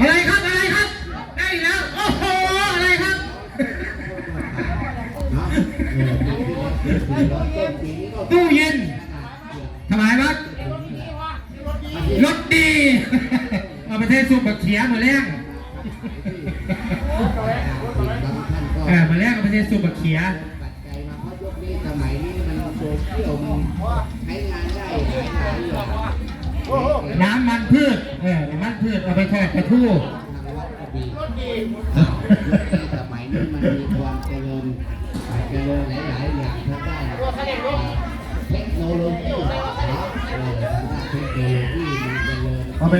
อะไรครับอะไรครับ ได้แล้วโอ้โหอะไรครับตู้เย็นถวายวัดรถดีเอาไปเทซุปบักเขียมาเลี้ยงเออมาเลี้ยงเอาไปเทซุปบักเขียสมัยนี้มันโซเชียลมันใช้งานได้หลายหลายอย่าง น้ำมันพืชเออน้ำมันพืชเอาไปทอดปลาทูทางวัดก็ดียุคนี้สมัยนี้มันมีความเจริญเจริญหลาย ๆ อย่างทางด้านเทคโนโลยีเนาะเออทางด้านเทคโนโลยีมันเจริญเอาไป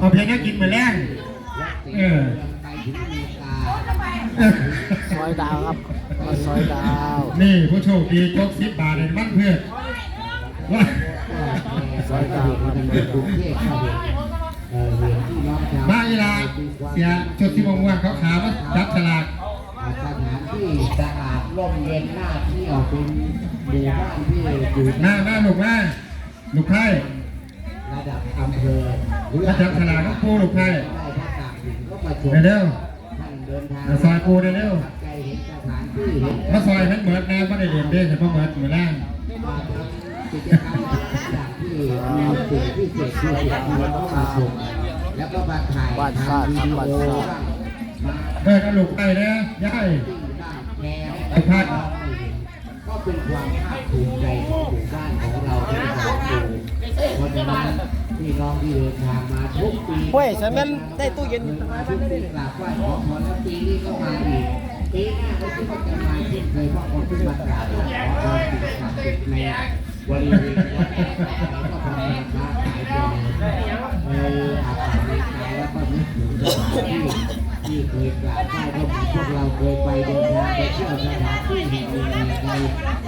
เอาเพลงนี้กินมาแล้งเออไปถึงอเมริกาซอยดาวครับมาซอยดาว นี่ผู้โชคดีจกสิบบาทในน้ำมันพืช ว่ายาวมันเป็นกรุงเทพครับเออเหรียญที่น้องชาวานเวลาเสียชุดที่ม่วงเขาขาวมาจับฉลากสถานที่สะอาดร่มเย็นหน่าเที่ยวเป็นหมู่บ้านที่อยู่หน้าหน้าหลูกหน้าลูกไข่ระดับอำเภอมาจับฉลากก็ปูลูกไข่ได้ถ้าต่างถิ่นก็มเร็วท่านเดินทางมาซอยปูเร็วใจเห็นสถานที่เห็นๆมาซอยมันเหมือนแนวไม่ได้เรียนเด้แต่พอเหมือนเหมือนแรงมาทำ กิจกรรมต่างๆที่มีสิ่งที่เศษที่เศษที่เราต้องมาชมแล้วก็มาถ่ายบ้านชาติครับบ้านชาติมาเดินกับลูกไข่นะย่ายติ้งบ้างแนวไอ้พัดก็เป็นความภาคภูมิใจของหมู่บ้านของเราที่เราอยู่เพราะฉะนั้นพี่น้องที่เดินทางมาทุกปีเฮ้ยฉันนั้นได้ตู้เย็นมาทุกปีกราบไหว้ขอพรแล้วปีนี้ก็มาอีกปีหน้าก็คิดว่าจะมาเช่นเคยเพราะคนที่มากราบขอพรสิ่งศักดิ์สิทธิ์ใน บริเวณวัดแล้วก็ทำงานค้าขายเจริญเอออาศัยในใจแล้วก็นึกถึงสถานที่ที่เคยกราบไหว้ก็เหมือนพวกเราเคยไปเดินทางไปเที่ยวสถานที่แห่งหนึ่งแห่งใด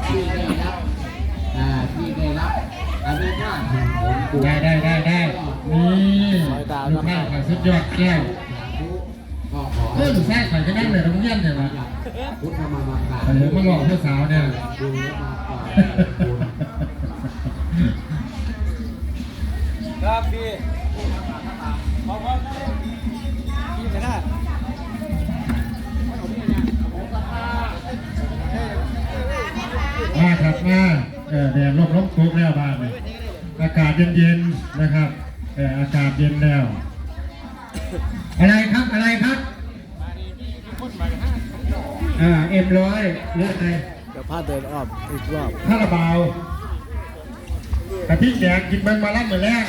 ที่ได้รับอ่าที่ได้รับอนุญาตแห่งผลบุญได้ได้ได้ได้นี่ลูกไข่ขายสุดยอดแก้วก็ขอเออลูกไส้ขายก็นั่งเลยโรงเรียนเนี่ยวะพุทธมามากาบเออมาหลอกเพื่อสาวเนี่ย ครับพี่พร้อมครับพี่ชนะมาครับมาเออแดดร่มร่มคุกแล้วบ้านนี่อากาศเย็นๆนะครับเอออากาศเย็นแล้ว อะไรครับอะไรครับอ่าเอ็มร้อยหรืออะไรเดี๋ยวพาเดินออกอีกรอบคาราบาวกะทิแดงกินเบิ้งมาล่ำเหมือนแรง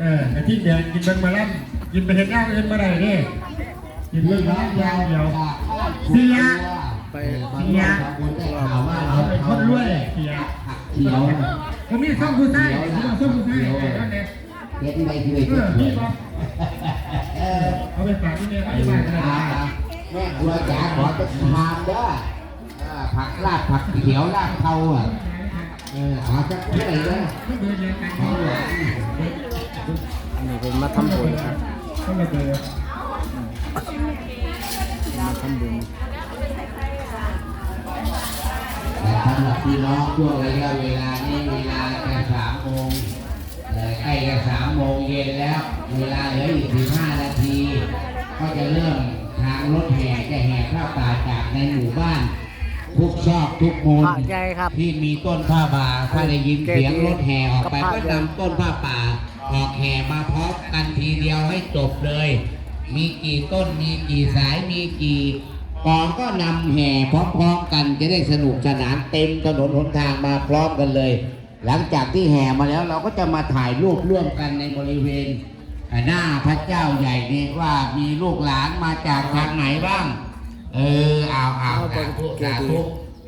เออกะทิแดงกินเบิ้งมาล่ำกินไปเห็นอย่างอื่นมาได้เด้กินเบิ้งมาล่ำอย่างเดียวเสียไปบางคนบางคนได้ข่าวว่าเขาเป็นคนรวยเสียเขียวผมมีช่องผู้ชายผมเอาช่องผู้ชายไอ้นั่นเนี่ยเห็นไปที่ไหนเอก็อเขีพี่ยวบอกเออเอาไปฝากที่เนี่ยเขาจะมากันอ่านะแม่ครัวจ๋าขอจะทานเด้ออ่าผักลาดผักเขียวลาดเทาอะเออหาสักที่ไหนเด้อไม่เบอร์เดีย วกันเขาหลังอันนี้เป็นมาทำบุญครับเขาเลยเบอร์มาทำบุญแต่สำหรับพี่น้องช่วงระยะเวลานี้เวลาจะสามโมงเอ่อใกล้จะสามโมงเย็นแล้ว เวลาเหลืออีกสิบห้านาที ก็จะเริ่มทางรถแห่จะแห่ผ้าป่าจากในหมู่บ้าน ทุกซอกทุกมุมพระใหญ่ครับที่มีต้นผ้าป่าถ้าได้ยินเสียงรถแห่ออกไปกับผ้าก็นำต้นผ้าป่า ออกแห่มาพร้อมกันทีเดียวให้จบเลย มีกี่ต้นมีกี่สายมีกี่กองก็นำแห่พร้อมๆกันจะได้สนุกสนานเต็มถนนหนทางมาพร้อมกันเลย หลังจากที่แห่มาแล้วเราก็จะมาถ่ายรูปร่วมกันในบริเวณ หน้าพระเจ้าใหญ่นี่ว่ามีลูกหลานมาจากทางไหนบ้าง เออเอาเอาสาธุสาธุ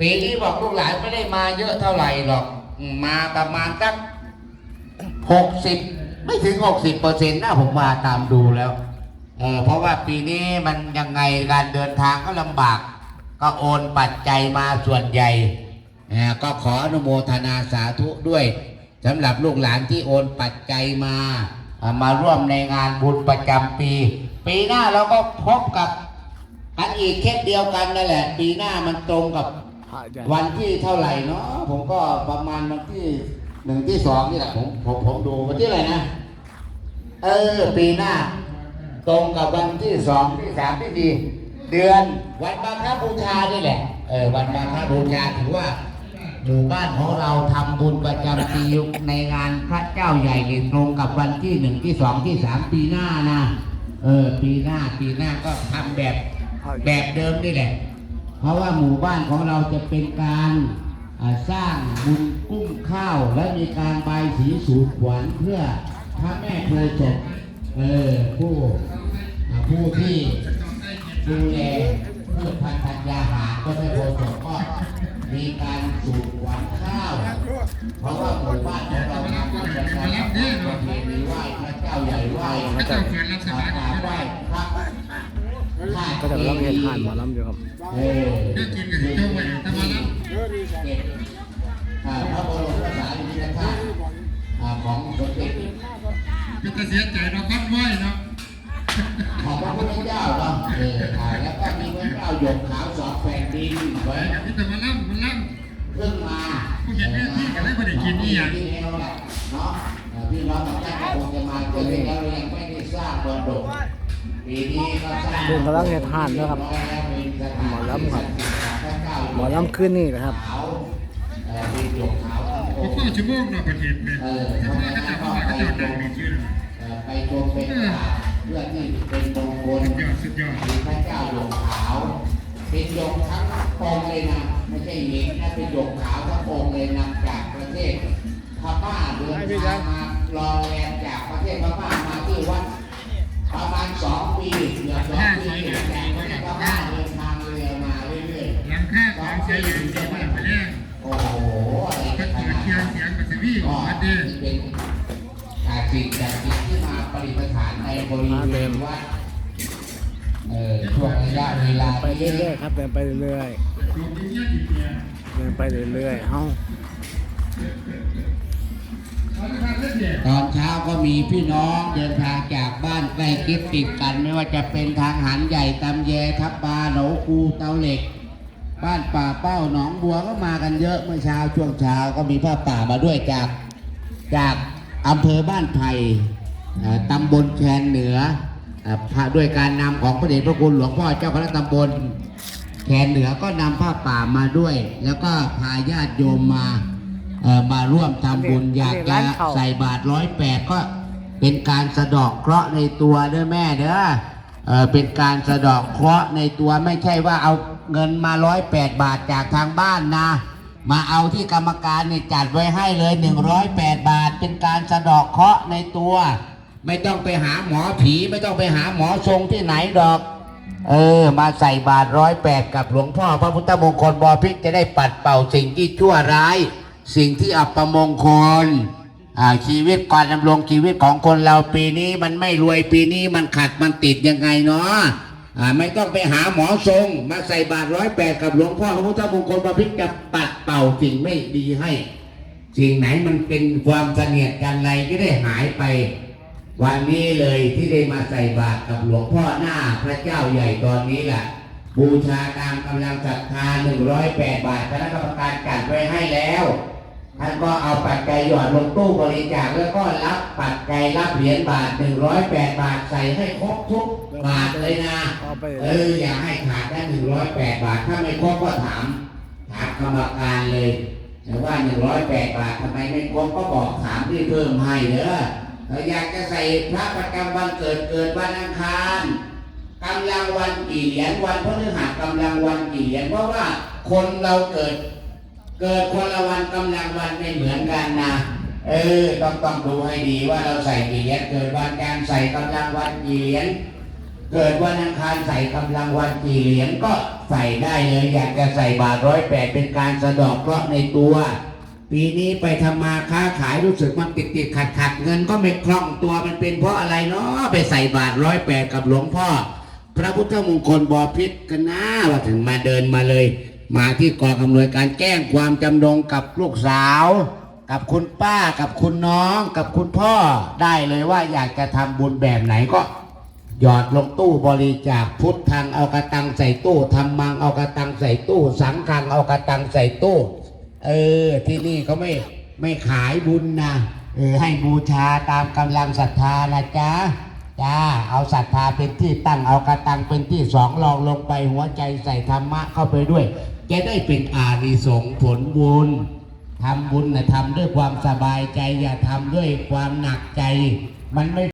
ปีนี้บอกลูกหลานไม่ได้มาเยอะเท่าไหร่หรอก มาประมาณสักหกสิบ ไม่ถึงหกสิบเปอร์เซ็นต์นะผมมาตามดูแล้วเออเพราะว่าปีนี้มันยังไงการเดินทางก็ลำบาก ก็โอนปัจจัยมาส่วนใหญ่เออก็ขออนุโมทนาสาธุด้วยสำหรับลูกหลานที่โอนปัจจัยมาอ่ามาร่วมในงานบุญประจำปี ปีหน้าเราก็พบกับกันอีกเคสเดียวกันนั่นแหละ ปีหน้ามันตรงกับวันที่เท่าไหร่เนาะผมก็ประมาณวันที่ หนึ่งที่สองนี่แหละผมผมผมดูวันที่อะไรนะ เออ ปีหน้า ตรงกับวันที่สองที่สามที่ดีเดือนวันมาฆบูชานี่แหละ เออวันมาฆบูชาถือว่าหมู่บ้านของเราทำบุญประจำปีในงานพระเจ้าใหญ่ตรงกับวันที่หนึ่งที่สองที่สามปีหน้านะเออ ปีหน้าปีหน้าก็ทำแบบแบบเดิมนี่แหละ เพราะว่าหมู่บ้านของเราจะเป็นการ สร้างบุญกุ้งข้าว และมีการบายสีสู่ขวัญเพื่อพระแม่โพธิ์ศเออผู้ผู้ที่ดูแลเพื่อพันธัญญาหารก็ไม่โพธิ์ศก็มีการสู่ขวัญข้าว เพราะว่าหมู่บ้านของเราทำกิจกรรประเพณีไหว้พระเจ้าใหญ่ไหว้พระเจ้าเกิดรัชกาไหว้พระ ก็จะรับเงินผ่านหมอลำอยู่ครับเออเรื่องกินกับเจ้าไว้แต่มาแล้วเก็บอ่าพระบรมสารีริกธาตุอ่าของสมเด็จก็จะเสียใจเราพัดไว้เนาะของพระพุทธเจ้าเนาะเอออ่าแล้วก็มีพระเจ้าหยกขาวสองแผ่นดินไว้พี่แต่มาล่ำมาล่เพิ่งมาผู้เห็นเนี่ยที่กันได้บ่ได้กินนี่อะที่แล้วแหละเนาะเออพี่น้องบางท่านก็คงจะมาเจอแล้วเรายังไม่ได้สร้างบนดกปีนี้ก็สร้าง ลุงกำลังเฮ็ดห่านด้วยครับ หมอลำครับ หมอลำขึ้นนี่นะครับขาวเอ่อเป็นหยกขาวทั้งำอก็งค์ชั่วโมงเนาะประเทศเนี่ยเออถ้าพ่อก็จะพ่อก็จะดังดีชื่อเอ่อไปชมเป็นป่าเพื่อที่เป็นมงคลสุดยอดสุดยอดมีพระเจ้าหยกขาวเป็นหยกทั้งองค์เลยนะไม่ใช่หญิงนะเป็นหยกขาวทั้งองค์เลยนำจากประเทศพม่าเดินทางมารอแรมจาก ค่าของเสียอยู่ดีมากไปแล้วโอ้โหไรก็เกิดขนาดเคียงเสียงกับสวีออกมาเด้ที่เป็นอาสิ่งจากสิ่งที่มาปฏิปทานในบริเวณวัดเออช่วงระยะเวลาไปเรื่อยๆครับเดินไปเรื่อยๆเดินไปเรื่อยๆเฮ้าเขาจะมาเล่นเนี่ยตอนเช้าก็มีพี่น้องเดินทางจากบ้านใกล้คิดติดกัน ไม่ว่าจะเป็นทางหันใหญ่ตำแยทับปลาหนองคูเตาเหล็ก บ้านป่าเป้าหนองบัวก็มากันเยอะเมื่อเช้าช่วงเช้าก็มีผ้าป่ามาด้วยจากจากอำเภอบ้านไผ่ตำบลแคนเหนือเอ่อพระด้วยการนำของพระเดชพระคุณหลวงพ่อเจ้าคณะตำบลแคนเหนือก็นำผ้าป่ามาด้วย แล้วก็พาญาติโยมมามาร่วมทำบุญอยากจะใส่บาตรร้อยแปดก็เป็นการสะเดอกเคราะห์ในตัวเด้อแม่เด้อเป็นการสะเดอกเคราะห์ในตัวไม่ใช่ว่าเอา เงินมาร้อยแปดบาทจากทางบ้านนะ มาเอาที่กรรมการเนี่ยจัดไว้ให้เลย108บาท เป็นการสะดอกเคราะห์ในตัว ไม่ต้องไปหาหมอผี ไม่ต้องไปหาหมอทรงที่ไหนดอก เออ มาใส่บาทร้อยแปดกับหลวงพ่อพระพุทธมงคลบอพิษจะได้ปัดเป่าสิ่งที่ชั่วร้าย สิ่งที่อัปมงคลชีวิตการดำรงชีวิตของคนเราปีนี้มันไม่รวยปีนี้มันขัดมันติดยังไงเนาะ ไม่ต้องไปหาหมอทรง มาใส่บาตรร้อยแปดกับหลวงพ่อพระพุทธมงคลประพิษจะปัดเป่าสิ่งไม่ดีให้ สิ่งไหนมันเป็นความเสนียดกันไรก็ได้หายไป วันนี้เลยที่ได้มาใส่บาตรกับหลวงพ่อหน้าพระเจ้าใหญ่ตอนนี้แหละบูชาตามกำลังศรัทธา108บาทคณะกรรมการจัดไว้ให้แล้ว ท่านก็เอาปัจจัยหยอดลงตู้บริจาคแล้วก็รับปัจจัยรับเหรียญบาท108บาทใส่ให้ครบทุกบาทเลยนะ เอาไปเอออย่าให้ขาดได้108บาท ถ้าไม่ครบก็ถาม ถามกรรมการเลยแต่ว่า108บาททำไมไม่ครบก็บอกถามที่เพิ่มให้เด้อเราอยากจะใส่พระประจำวันเกิดเกิดวันอังคารกำลังวันกี่เหรียญวันพฤหัสกำลังวันกี่เหรียญเพราะว่าคนเราเกิด เกิดคนละวันกำลังวันไม่เหมือนกันนะเออต้องต้องดูให้ดีว่าเราใส่กี่เหรียญเกิดวันการใส่กำลังวันกี่เหรียญเกิดวันอังคารใส่กำลังวันกี่เหรียญก็ใส่ได้เลยอยากจะใส่บาทร้อยแปดเป็นการสะดอกเคราะห์ในตัว ปีนี้ไปทำมาค้าขายรู้สึกมันติดติดขัดขัดเงินก็ไม่คล่องตัวมันเป็นเพราะอะไรเนาะไปใส่บาทร้อยแปดกับหลวงพ่อ พระพุทธมงคลบอพิษกันนะว่าถึงมาเดินมาเลย มาที่กองอำนวยการแจ้งความจำนงกับลูกสาว กับคุณป้ากับคุณน้อง กับคุณพ่อได้เลยว่าอยากจะทำบุญแบบไหนก็ หยอดลงตู้บริจาคพุทธังเอากระตังใส่ตู้ทำมังเอากระตังใส่ตู้ สังฆังเอากระตังใส่ตู้ เออ ที่นี่เขาไม่ไม่ขายบุญนะเออให้บูชาตามกำลังศรัทธานะจ๊ะจ้าเอาศรัทธาเป็นที่ตั้งเอากระตังเป็นที่สองลองลงไปหัวใจใส่ธรรมะเข้าไปด้วย จะได้เป็นอานิสงส์ผลบุญทำบุญนะทำด้วยความสบายใจอย่าทำด้วยความหนักใจมันไม่